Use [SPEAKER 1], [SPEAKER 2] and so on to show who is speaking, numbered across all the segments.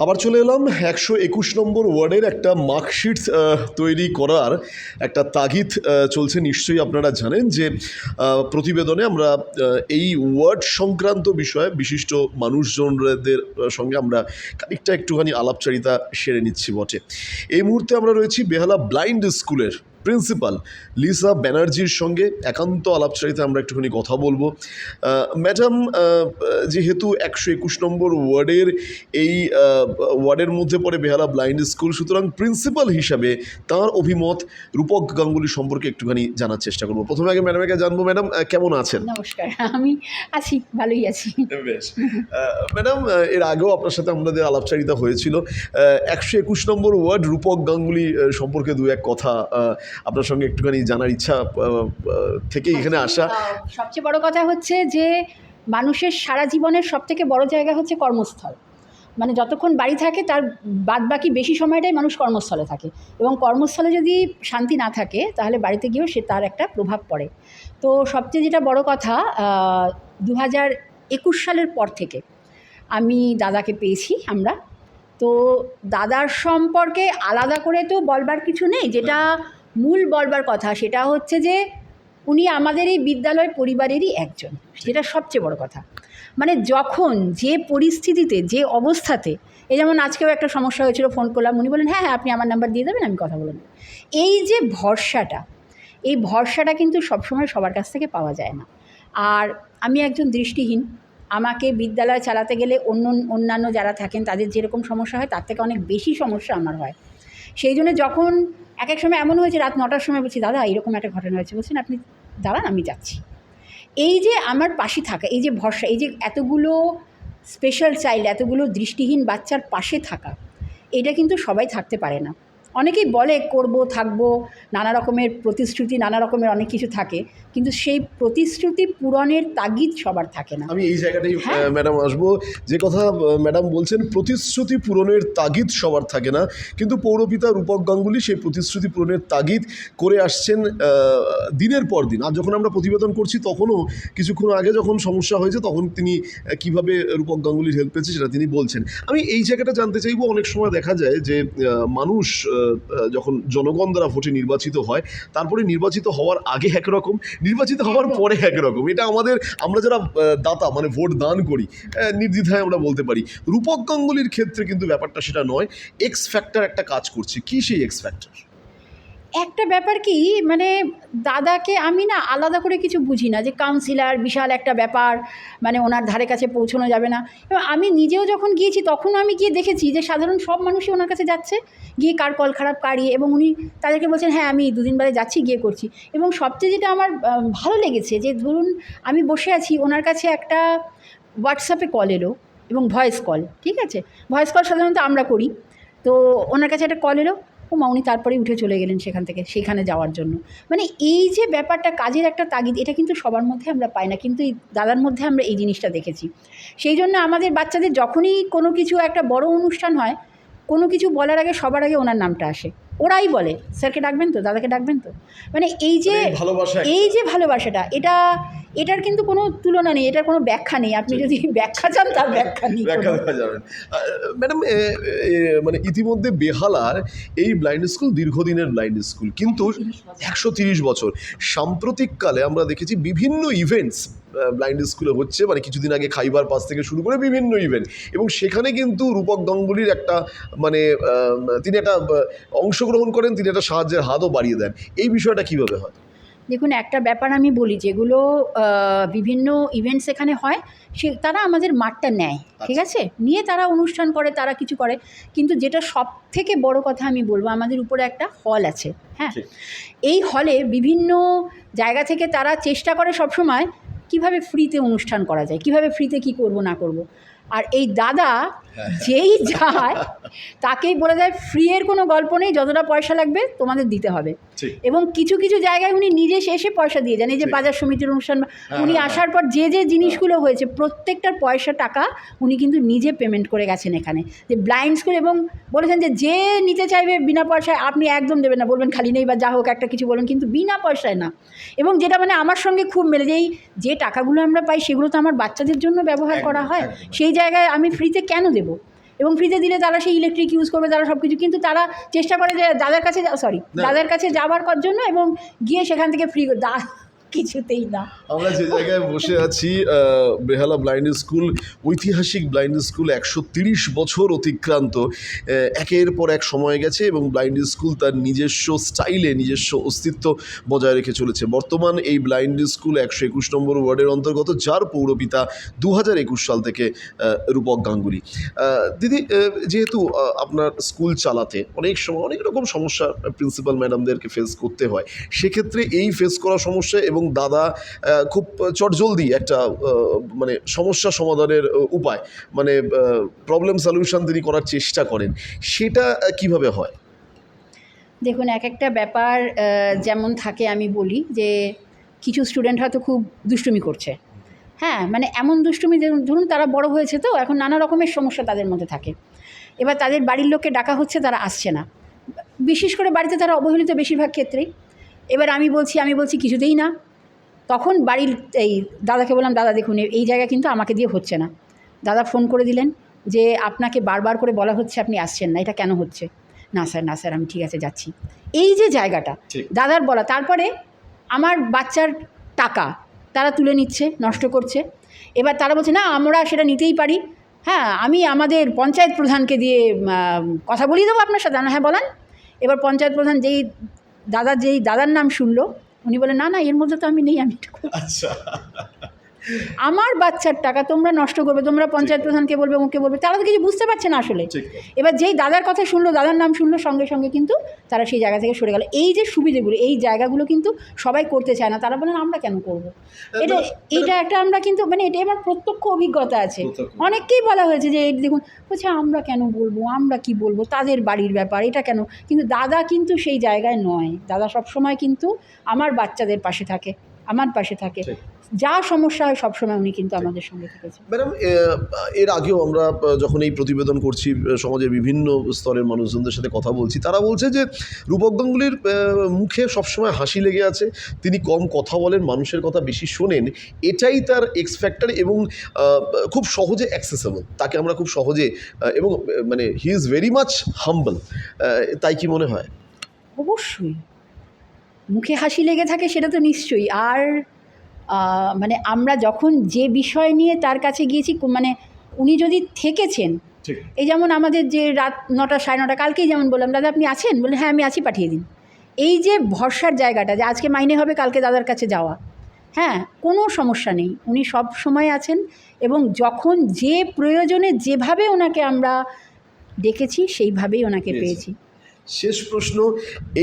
[SPEAKER 1] আবার চলে এলাম একশো একুশ নম্বর ওয়ার্ডের একটা মার্কশিট তৈরি করার একটা তাগিদ চলছে। নিশ্চয়ই আপনারা জানেন যে প্রতিবেদনে আমরা এই ওয়ার্ড সংক্রান্ত বিষয়ে বিশিষ্ট মানুষজনদের সঙ্গে আমরা খানিকটা একটুখানি আলাপচারিতা সেরে নিচ্ছি বটে। এই মুহূর্তে আমরা রয়েছি বেহালা ব্লাইন্ড স্কুলের প্রিন্সিপাল লিসা ব্যানার্জির সঙ্গে একান্ত আলাপচারিতা আমরা একটুখানি কথা বলব। ম্যাডাম যেহেতু একশো একুশ নম্বর ওয়ার্ডের এই ওয়ার্ডের মধ্যে পড়ে বেহালা ব্লাইন্ড স্কুল সুতরাং প্রিন্সিপাল হিসাবে তার অভিমত রূপক গাঙ্গুলি সম্পর্কে একটুখানি জানার চেষ্টা করব। প্রথমে আগে ম্যাডামকে জানব। ম্যাডাম কেমন আছেন?
[SPEAKER 2] নমস্কার আমি আছি ভালোই আছি।
[SPEAKER 1] বেশ। ম্যাডাম এর আগেও আপনার সাথে আমাদের আলাপচারিতা হয়েছিল। একশো একুশ নম্বর ওয়ার্ড রূপক গাঙ্গুলি সম্পর্কে দু এক কথা আপনার সঙ্গে একটুখানি জানার ইচ্ছা থেকে এখানে আসা।
[SPEAKER 2] সবচেয়ে বড় কথা হচ্ছে যে মানুষের সারা জীবনের সব থেকে বড় জায়গা হচ্ছে কর্মস্থল। মানে যতক্ষণ বাড়ি থাকে তার বাদ বাকি বেশি সময়টাই মানুষ কর্মস্থলে থাকে। এবং কর্মস্থলে যদি শান্তি না থাকে তাহলে বাড়িতে গিয়েও সে তার একটা প্রভাব পড়ে। তো সবচেয়ে যেটা বড় কথা দু হাজার একুশ সালের পর থেকে আমি দাদাকে পেয়েছি আমরা। তো দাদার সম্পর্কে আলাদা করে তো বলবার কিছু নেই যেটা মূল বলবার কথা সেটা হচ্ছে যে উনি আমাদের এই বিদ্যালয় পরিবারেরই একজন। সেটা সবচেয়ে বড় কথা। মানে যখন যে পরিস্থিতিতে, যে অবস্থাতে, এই যেমন আজকেও একটা সমস্যা হয়েছিল ফোন করলাম, উনি বলেন হ্যাঁ হ্যাঁ আপনি আমার নাম্বার দিয়ে দেবেন, আমি কথা বলে এই যে ভরসাটা, এই ভরসাটা কিন্তু সবসময় সবার কাছ থেকে পাওয়া যায় না। আর আমি একজন দৃষ্টিহীন। আমাকে বিদ্যালয় চালাতে গেলে অন্য অন্যান্য যারা থাকেন, তাদের যেরকম সমস্যা হয়, তার থেকে অনেক বেশি সমস্যা আমার হয়। সেই জন্য যখন এক এক সময় এমন হয়েছে, রাত নটার সময় বলছি, দাদা, এরকম একটা ঘটনা হয়েছে। বলছেন, আপনি দাঁড়ান, আমি যাচ্ছি। এই যে আমার পাশে থাকা, এই যে ভরসা, এই যে এতগুলো স্পেশাল চাইল্ড এতগুলো দৃষ্টিহীন বাচ্চার পাশে থাকা, এটা কিন্তু সবাই থাকতে পারে না। অনেকেই বলে করব থাকব নানা রকমের প্রতিশ্রুতি নানা রকমের অনেক কিছু থাকে কিন্তু সেই প্রতিশ্রুতি পূরণের তাগিদ সবার থাকে না।
[SPEAKER 1] আমি এই জায়গাটাই
[SPEAKER 2] হ্যাঁ।
[SPEAKER 1] ম্যাডাম আসব। যে কথা ম্যাডাম বলছেন প্রতিশ্রুতি পূরণের তাগিদ সবার থাকে না কিন্তু পৌরপিতা রূপক গাঙ্গুলি সেই প্রতিশ্রুতি পূরণের তাগিদ করে আসছেন দিনের পর দিন। আর যখন আমরা প্রতিবেদন করছি তখনও কিছুক্ষণ আগে যখন সমস্যা হয়েছে তখন তিনি কীভাবে রূপক গাঙ্গুলির হেল্প পেয়েছে সেটা তিনি বলছেন। আমি এই জায়গাটা জানতে চাইব অনেক সময় দেখা যায় যে মানুষ যখন জনগণ দ্বারা ভোটে নির্বাচিত হয়, তারপরে নির্বাচিত হওয়ার আগে একরকম, নির্বাচিত হওয়ার পরে একরকম। এটা আমাদের, আমরা যারা দাতা মানে ভোট দান করি নির্দ্বিধায় আমরা বলতে পারি। রূপক গাঙ্গুলির ক্ষেত্রে কিন্তু ব্যাপারটা সেটা নয় এক্স ফ্যাক্টর একটা কাজ করছে। কী সেই এক্স ফ্যাক্টর
[SPEAKER 2] একটা ব্যাপার কি মানে দাদাকে আমি না আলাদা করে কিছু বুঝি না যে কাউন্সিলার বিশাল একটা ব্যাপার মানে ওনার ধারে কাছে পৌঁছানো যাবে না। এবং আমি নিজেও যখন গিয়েছি, তখনও আমি গিয়ে দেখেছি যে সাধারণ সব মানুষই ওনার কাছে যাচ্ছে, গিয়ে কার কল খারাপ কারিয়ে এবং উনি তাদেরকে বলছেন হ্যাঁ আমি দুদিন বাদে যাচ্ছি, গিয়ে করছি। এবং সবচেয়ে যেটা আমার ভালো লেগেছে যে ধরুন আমি বসে আছি, ওনার কাছে একটা হোয়াটসঅ্যাপে কল এলো, এবং ভয়েস কল ঠিক আছে? ভয়েস কল সাধারণত আমরা করি। তো ওনার কাছে একটা কল এলো ও মা উনি তারপরেই উঠে চলে গেলেন সেখান থেকে, সেখানে যাওয়ার জন্য। মানে এই যে ব্যাপারটা, কাজের একটা তাগিদ, এটা কিন্তু সবার মধ্যে আমরা পাই না, কিন্তু এই দাদার মধ্যে আমরা এই জিনিসটা দেখেছি। সেই জন্য আমাদের বাচ্চাদের যখনই কোনো কিছু একটা বড় অনুষ্ঠান হয়, কোনো কিছু বলার আগে সবার আগে ওনার নামটা আসে। ওরাই বলে স্যারকে ডাকবেন তো দাদাকে ডাকবেন তো। মানে এই যে
[SPEAKER 1] মানে ভালোবাসা
[SPEAKER 2] এই যে ভালোবাসাটা এটা এটার কিন্তু কোনো তুলনা নেই এটার কোনো ব্যাখ্যা নেই। আপনি যদি ব্যাখ্যা চান তার ব্যাখ্যা নেই
[SPEAKER 1] ব্যাখ্যা। দেওয়া যাবে ম্যাডাম মানে ইতিমধ্যে বেহালার এই ব্লাইন্ড স্কুল দীর্ঘদিনের ব্লাইন্ড স্কুল। কিন্তু একশো তিরিশ বছর সাম্প্রতিককালে আমরা দেখেছি বিভিন্ন ইভেন্টস ব্লাইন্ড স্কুলে হচ্ছে মানে কিছুদিন আগে খাইবার পাস থেকে শুরু করে বিভিন্ন ইভেন্ট এবং সেখানে কিন্তু রূপক গাঙ্গুলির একটা মানে তিনি একটা আহ, অংশগ্রহণ করেন তিনি একটা সাহায্যের হাতও বাড়িয়ে দেন। এই বিষয়টা কীভাবে হয়?
[SPEAKER 2] দেখুন একটা ব্যাপার আমি বলি যেগুলো বিভিন্ন ইভেন্টস এখানে হয় সে তারা আমাদের মাঠটা নেয় ঠিক আছে? নিয়ে তারা অনুষ্ঠান করে তারা কিছু করে। কিন্তু যেটা সব থেকে বড় কথা আমি বলব আমাদের উপরে একটা হল আছে হ্যাঁ? এই হলে বিভিন্ন জায়গা থেকে তারা চেষ্টা করে সবসময় কীভাবে ফ্রিতে অনুষ্ঠান করা যায় কীভাবে ফ্রিতে কি করব না করব। আর এই দাদা যেই যায় তাকেই বলে দেয় ফ্রি এর কোনো গল্প নেই যতটা পয়সা লাগবে তোমাদের দিতে হবে। এবং কিছু কিছু জায়গায় উনি নিজে এসে পয়সা দিয়ে যান এই যে বাজার সমিতির অনুষ্ঠান
[SPEAKER 1] হ্যাঁ,
[SPEAKER 2] উনি
[SPEAKER 1] হ্যাঁ,
[SPEAKER 2] আসার পর যে যে জিনিসগুলো হয়েছে প্রত্যেকটার পয়সা টাকা উনি কিন্তু নিজে পেমেন্ট করে গেছেন এখানে। যে ব্লাইন্ড স্কুল এবং বলেছেন যে যে নিতে চাইবে বিনা পয়সায় আপনি একদম দেবেন না। বলবেন খালি নেই বা যা হোক একটা কিছু বলুন। কিন্তু বিনা পয়সায় না। এবং যেটা মানে আমার সঙ্গে খুব মেলে যে এই যে টাকাগুলো আমরা পাই সেগুলো তো আমার বাচ্চাদের জন্য ব্যবহার করা হয়। সেই জায়গায় আমি ফ্রিতে কেন দেবো? এবং ফ্রিতে দিলে তারা সেই ইলেকট্রিক ইউজ করবে তারা সব কিছু কিন্তু তারা চেষ্টা করে যে দাদার কাছে সরি দাদার কাছে যাওয়ার কর জন্য এবং গিয়ে সেখান থেকে ফ্রি দা কিছুতেই না।
[SPEAKER 1] আমরা যে জায়গায় বসে আছি বেহালা ব্লাইন্ড স্কুল, ঐতিহাসিক ব্লাইন্ড স্কুল একশো তিরিশ বছর অতিক্রান্ত একের পর এক সময় গেছে এবং ব্লাইন্ড স্কুল তার নিজস্ব স্টাইলে, নিজস্ব অস্তিত্ব বজায় রেখে চলেছে। বর্তমান এই ব্লাইন্ড স্কুল একশো একুশ নম্বর ওয়ার্ডের অন্তর্গত, যার পৌরপিতা দু হাজার একুশ সাল থেকে রূপক গাঙ্গুলি। দিদি যেহেতু আপনার স্কুল চালাতে অনেক সময় অনেক রকম সমস্যা, প্রিন্সিপাল ম্যাডামদেরকে ফেস করতে হয়, সেক্ষেত্রে এই ফেস করা সমস্যা এবং দাদা আহ, খুব চটজলদি একটা মানে সমস্যা সমাধানের উপায় মানে প্রবলেম সলিউশন তিনি করার চেষ্টা করেন। সেটা কীভাবে হয়?
[SPEAKER 2] দেখুন এক একটা ব্যাপার যেমন থাকে আমি বলি যে কিছু স্টুডেন্ট হয়তো খুব দুষ্টুমি করছে। হ্যাঁ মানে এমন দুষ্টুমি ধরুন তারা বড় হয়েছে তো এখন নানা রকমের সমস্যা তাদের মধ্যে থাকে। এবার তাদের বাড়ির লোককে ডাকা হচ্ছে তারা আসছে না। বিশেষ করে বাড়িতে তারা অবহেলিত বেশিরভাগ ক্ষেত্রেই। এবার আমি বলছি আমি বলছি কিছুতেই না। তখন বাড়ির এই দাদাকে বললাম দাদা দেখুন এই জায়গা কিন্তু আমাকে দিয়ে হচ্ছে না। দাদা ফোন করে দিলেন যে আপনাকে বারবার করে বলা হচ্ছে আপনি আসছেন না। এটা কেন হচ্ছে? না স্যার না স্যার আমি ঠিক আছে যাচ্ছি। এই যে জায়গাটা দাদার বলা তারপরে আমার বাচ্চার টাকা তারা তুলে নিচ্ছে নষ্ট করছে। এবার তারা বলছে না আমরা সেটা নিতেই পারি। হ্যাঁ আমি আমাদের পঞ্চায়েত প্রধানকে দিয়ে কথা বলিয়ে দেবো আপনার সাথে। হ্যাঁ বলেন। এবার পঞ্চায়েত প্রধান যেই দাদার যেই দাদার নাম শুনলো উনি বলে না না এর মধ্যে তো আমি নেই আমি এটা করব না।"
[SPEAKER 1] আচ্ছা
[SPEAKER 2] আমার বাচ্চার টাকা তোমরা নষ্ট করবে তোমরা পঞ্চায়েত প্রধানকে বলবে ওকে বলবে তারা তো কিছু বুঝতে পারছে না আসলে। এবার যেই দাদার কথা শুনলো দাদার নাম শুনলো সঙ্গে সঙ্গে কিন্তু তারা সেই জায়গা থেকে সরে গেল। এই যে সুবিধেগুলো এই জায়গাগুলো কিন্তু সবাই করতে চায় না। তারা বলেন আমরা কেন করব? এটা এটা একটা আমরা কিন্তু মানে এটা আমার প্রত্যক্ষ অভিজ্ঞতা আছে। অনেককেই বলা হয়েছে যে এই দেখুন বলছে আমরা কেন বলব? আমরা কি বলব? তাদের বাড়ির ব্যাপার এটা কেন? কিন্তু দাদা কিন্তু সেই জায়গায় নয়। দাদা সবসময় কিন্তু আমার বাচ্চাদের পাশে থাকে। আমার পাশে থাকে। যা সমস্যা হয় সবসময় উনি কিন্তু আমাদের সঙ্গে থেকেছে
[SPEAKER 1] ম্যাডাম এর আগেও আমরা যখন এই প্রতিবেদন করছি সমাজের বিভিন্ন স্তরের মানুষজনদের সাথে কথা বলছি তারা বলছে যে রূপক গাঙ্গুলির মুখে সবসময় হাসি লেগে আছে তিনি কম কথা বলেন মানুষের কথা বেশি শোনেন এটাই তার এক্স ফ্যাক্টর এবং খুব সহজে অ্যাক্সেসেবল তাকে আমরা খুব সহজে এবং মানে he is very much humble তাই কি মনে হয়?
[SPEAKER 2] অবশ্যই। মুখে হাসি লেগে থাকে সেটা তো নিশ্চয়ই। আর মানে আমরা যখন যে বিষয় নিয়ে তার কাছে গিয়েছি মানে উনি যদি থেকেছেন এই যেমন আমাদের যে রাত নটা সাড়ে নটা কালকেই যেমন বললাম দাদা আপনি আছেন? বলে হ্যাঁ আমি আছি পাঠিয়ে দিন। এই যে ভরসার জায়গাটা যে আজকে মাইনে হবে কালকে দাদার কাছে যাওয়া হ্যাঁ কোনো সমস্যা নেই। উনি সব সময় আছেন এবং যখন যে প্রয়োজনে যেভাবে ওনাকে আমরা ডেকেছি সেইভাবেই ওনাকে
[SPEAKER 1] পেয়েছি। শেষ প্রশ্ন,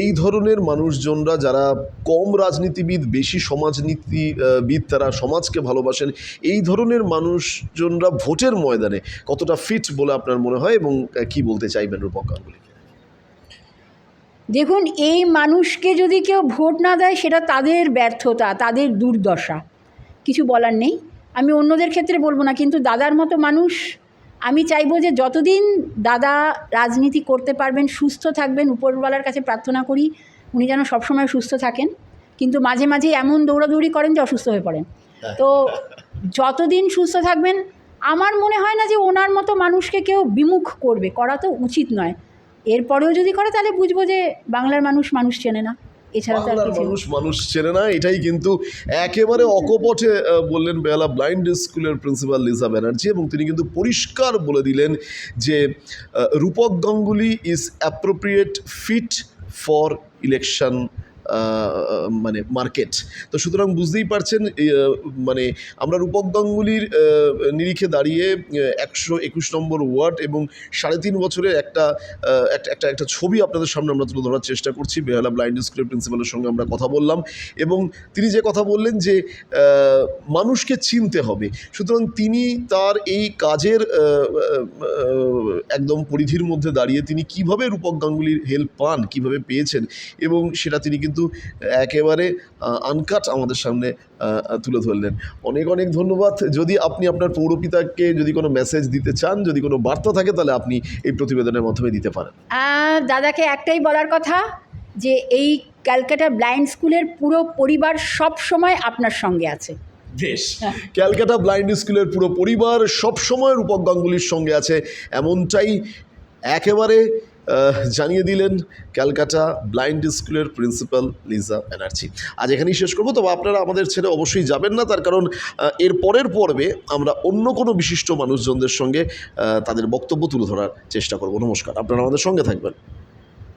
[SPEAKER 1] এই ধরনের মানুষজনরা যারা কম রাজনীতিবিদ, বেশি সমাজনীতিবিদ, তারা সমাজকে ভালোবাসেন, এই ধরনের মানুষজনরা ভোটের ময়দানে কতটা ফিট বলে আপনার মনে হয় এবং কি বলতে চাইবেন রূপক গাঙ্গুলিকে
[SPEAKER 2] দেখুন, এই মানুষকে যদি কেউ ভোট না দেয়, সেটা তাদের ব্যর্থতা, তাদের দুর্দশা। কিছু বলার নেই। আমি অন্যদের ক্ষেত্রে বলব না, কিন্তু দাদার মতো মানুষ আমি চাইব যে যতদিন দাদা রাজনীতি করতে পারবেন, সুস্থ থাকবেন, উপরওয়ালার কাছে প্রার্থনা করি, উনি যেন সবসময় সুস্থ থাকেন। কিন্তু মাঝে মাঝে এমন দৌড়াদৌড়ি করেন যে অসুস্থ হয়ে পড়েন। তো যতদিন সুস্থ থাকবেন, আমার মনে হয় না যে ওনার মতো মানুষকে কেউ বিমুখ করবে, করা তো উচিত নয়। এরপরেও যদি করে, তাহলে বুঝব যে বাংলার মানুষ মানুষ চেনে না। এছাড়া তো
[SPEAKER 1] মানুষ মানুষ চেনে না এটাই কিন্তু একেবারে অকপটে বললেন বেলা ব্লাইন্ড স্কুলের প্রিন্সিপাল লিজা ব্যানার্জি এবং তিনি কিন্তু পরিষ্কার বলে দিলেন যে Rupak Ganguly is appropriate fit for election মানে মার্কেট তো সুতরাং বুঝতেই পারছেন মানে আমরা রূপক গাঙ্গুলির নিরিখে দাঁড়িয়ে একশো একুশ নম্বর ওয়ার্ড এবং সাড়ে তিন বছরের একটা একটা একটা ছবি আপনাদের সামনে আমরা তুলে ধরার চেষ্টা করছি। বেহালা ব্লাইন্ড স্কুলের প্রিন্সিপালের সঙ্গে আমরা কথা বললাম এবং তিনি যে কথা বললেন যে মানুষকে চিনতে হবে। সুতরাং তিনি তার এই কাজের একদম পরিধির মধ্যে দাঁড়িয়ে তিনি কীভাবে রূপক গাঙ্গুলির হেল্প পান, কীভাবে পেয়েছেন এবং সেটা তিনি কিন্তু একেবারে আনকাট আমাদের সামনে তুলে ধরলেন। অনেক অনেক ধন্যবাদ। যদি আপনি আপনার পৌরপিতাকে যদি কোনো মেসেজ দিতে চান যদি কোনো বার্তা থাকে তাহলে আপনি এই প্রতিবেদনের মাধ্যমে দিতে পারেন।
[SPEAKER 2] দাদাকে একটাই বলার কথা যে এই ক্যালকাটা ব্লাইন্ড স্কুলের পুরো পরিবার সব সময় আপনার সঙ্গে আছে।
[SPEAKER 1] বেশ।
[SPEAKER 2] হ্যাঁ।
[SPEAKER 1] ক্যালকাটা ব্লাইন্ড স্কুলের পুরো পরিবার সবসময় রূপক গাঙ্গুলির সঙ্গে আছে। এমনটাই একেবারে জানিয়ে দিলেন ক্যালকাটা ব্লাইন্ড স্কুলের প্রিন্সিপাল লিজা ব্যানার্জি। আজ এখানেই শেষ করব, তবে আপনারা আমাদের ছেড়ে অবশ্যই যাবেন না। তার কারণ এর পরের পর্বে আমরা অন্য কোনো বিশিষ্ট মানুষজনদের সঙ্গে তাদের বক্তব্য তুলে ধরার চেষ্টা করব। নমস্কার, আপনারা আমাদের সঙ্গে থাকবেন।